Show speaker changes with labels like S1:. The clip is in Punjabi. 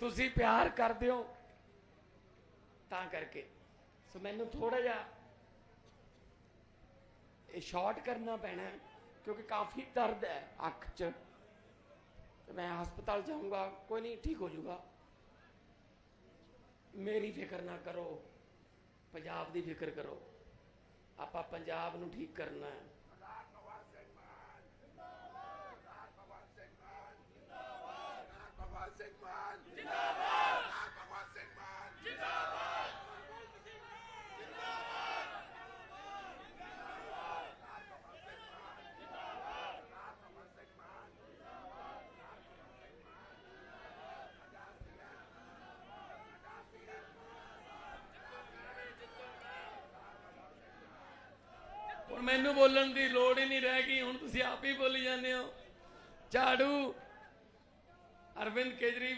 S1: ਤੁਸੀਂ ਪਿਆਰ ਕਰਦੇ ਹੋ, ਤਾਂ ਕਰਕੇ। ਸੋ ਮੈਨੂੰ ਥੋੜਾ ਜਿਹਾ ਇਹ ਸ਼ਾਰਟ ਕਰਨਾ ਪੈਣਾ ਕਿਉਂਕਿ ਕਾਫੀ ਦਰਦ ਹੈ ਅੱਖ 'ਚ। ਤੇ ਮੈਂ ਹਸਪਤਾਲ ਜਾਊਂਗਾ, ਕੋਈ ਨਹੀਂ, ਠੀਕ ਹੋ ਜਾਊਗਾ। ਮੇਰੀ ਫਿਕਰ ਨਾ ਕਰੋ, ਪੰਜਾਬ ਦੀ ਫਿਕਰ ਕਰੋ। ਆਪਾਂ ਪੰਜਾਬ ਨੂੰ ਠੀਕ ਕਰਨਾ ਹੈ। ਹੁਣ ਮੈਨੂੰ ਬੋਲਣ ਦੀ ਲੋੜ ਹੀ ਨਹੀਂ ਰਹਿ ਗਈ, ਹੁਣ ਤੁਸੀਂ ਆਪ ਹੀ ਬੋਲੀ ਜਾਂਦੇ ਹੋ। ਝਾੜੂ, ਅਰਵਿੰਦ ਕੇਜਰੀਵਾਲ।